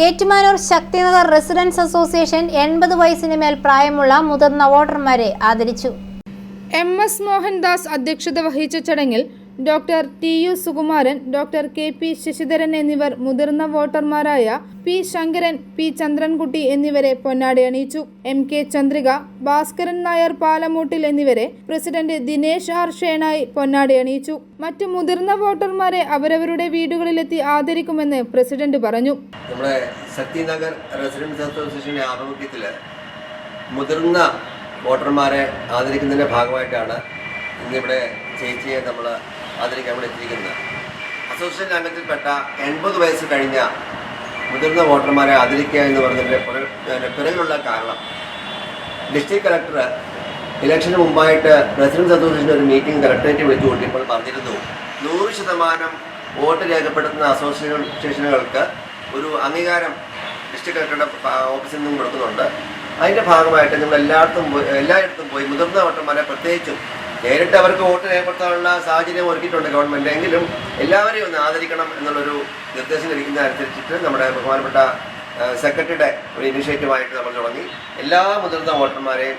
Ettumanoor Shakthinagar residence association എൺപത് വയസ്സിന് മേൽ പ്രായമുള്ള മുതിർന്ന വോട്ടർമാരെ ആദരിച്ചു. എം എസ് മോഹൻദാസ് അധ്യക്ഷത വഹിച്ച ചടങ്ങിൽ doctor T U Sukumaran doctor K P Sasidharan എന്നിവർ മുതിർന്ന വോട്ടർമാരായ പി ശങ്കരൻ പി ചന്ദ്രൻകുട്ടി എന്നിവരെ പൊന്നാടി അണിയിച്ചു. എം കെ ചന്ദ്രിക ഭാസ്കരൻ നായർ പാലമൂട്ടിൽ എന്നിവരെ പ്രസിഡന്റ് ദിനേശ് ആർ ഷേണായി പൊന്നാടി അണിയിച്ചു. മറ്റു മുതിർന്ന വോട്ടർമാരെ അവരവരുടെ വീടുകളിലെത്തി ആദരിക്കുമെന്ന് പ്രസിഡന്റ് പറഞ്ഞു. നമ്മുടെ ശക്തിനഗർ റെസിഡൻസ് ആഭിമുഖ്യത്തിൽ മുതിർന്ന വോട്ടർമാരെ ആദരിക്കുന്നതിന്റെ ഭാഗമായിട്ടാണ് ഇന്നിവിടെ ചേച്ചിയെ നമ്മൾ ആദരിക്കാൻ നമ്മൾ എത്തിയിരിക്കുന്നത്. അസോസിയേഷൻ അംഗത്തിൽപ്പെട്ട എൺപത് വയസ്സ് കഴിഞ്ഞ മുതിർന്ന വോട്ടർമാരെ ആദരിക്കുക എന്ന് പറഞ്ഞതിന്റെ പുറ- പിറകിലുള്ള കാരണം. ഡിസ്ട്രിക്ട് കളക്ടർ ഇലക്ഷന് മുമ്പായിട്ട് റെസിഡൻസ് അസോസിയേഷന്റെ ഒരു മീറ്റിംഗ് കളക്ടറേറ്റ് വിളിച്ചു കൂട്ടിയപ്പോൾ പറഞ്ഞിരുന്നു നൂറ് ശതമാനം വോട്ട് രേഖപ്പെടുത്തുന്ന അസോസിയേഷനുകൾക്ക് ഒരു അംഗീകാരം ഡിസ്ട്രിക്ട് കളക്ടറുടെ ഓഫീസിൽ നിന്നും കൊടുക്കുന്നുണ്ട്. അതിന്റെ ഭാഗമായിട്ട് നിങ്ങൾ എല്ലായിടത്തും പോയി എല്ലായിടത്തും പോയി മുതിർന്ന വോട്ടർമാരെ പ്രത്യേകിച്ചും നേരിട്ട് അവർക്ക് വോട്ട് രേഖപ്പെടുത്താനുള്ള സാഹചര്യം ഒരുക്കിയിട്ടുണ്ട് ഗവൺമെന്റ് എങ്കിലും എല്ലാവരെയും ഒന്ന് ആദരിക്കണം എന്നുള്ളൊരു നിർദ്ദേശം ലഭിക്കുന്നതനുസരിച്ചിട്ട് നമ്മുടെ ബഹുമാനപ്പെട്ട സെക്രട്ടറിയുടെ ഒരു ഇനിഷ്യേറ്റീവായിട്ട് നമ്മൾ തുടങ്ങി. എല്ലാ മുതിർന്ന വോട്ടർമാരെയും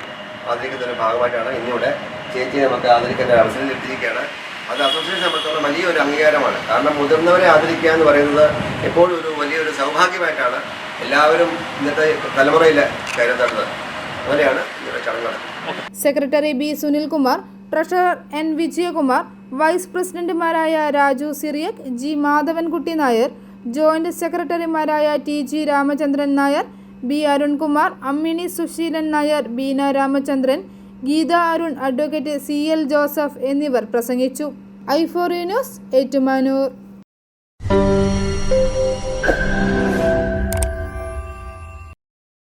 ആദരിക്കുന്നതിന്റെ ഭാഗമായിട്ടാണ് ഇന്നിവിടെ ചേച്ചി നമുക്ക് ആദരിക്കേണ്ട അവസരം ലഭിച്ചിരിക്കുകയാണ്. അത് അസോസിയേഷൻ സംബന്ധിച്ചോളം വലിയൊരു അംഗീകാരമാണ്. കാരണം മുതിർന്നവരെ ആദരിക്കുക എന്ന് പറയുന്നത് എപ്പോഴും ഒരു വലിയൊരു സൗഭാഗ്യമായിട്ടാണ് എല്ലാവരും ഇന്നത്തെ തലമുറയിൽ കരുതേണ്ടത് അങ്ങനെയാണ് ഇന്നത്തെ ചടങ്ങ് നടക്കുന്നത്. Secretary B Sunilkumar treasurer N Vijayakumar vice പ്രസിഡന്റുമാരായ രാജു സിറിയക് ജി മാധവൻകുട്ടി നായർ ജോയിന്റ് സെക്രട്ടറിമാരായ T G Ramachandran Nair B Arunkumar Ammini Suseelan Nair Beena Ramachandran Geetha Arun advocate C L Joseph എന്നിവർ പ്രസംഗിച്ചു. ഐഫോറി ന്യൂസ് ഏറ്റുമാനൂർ.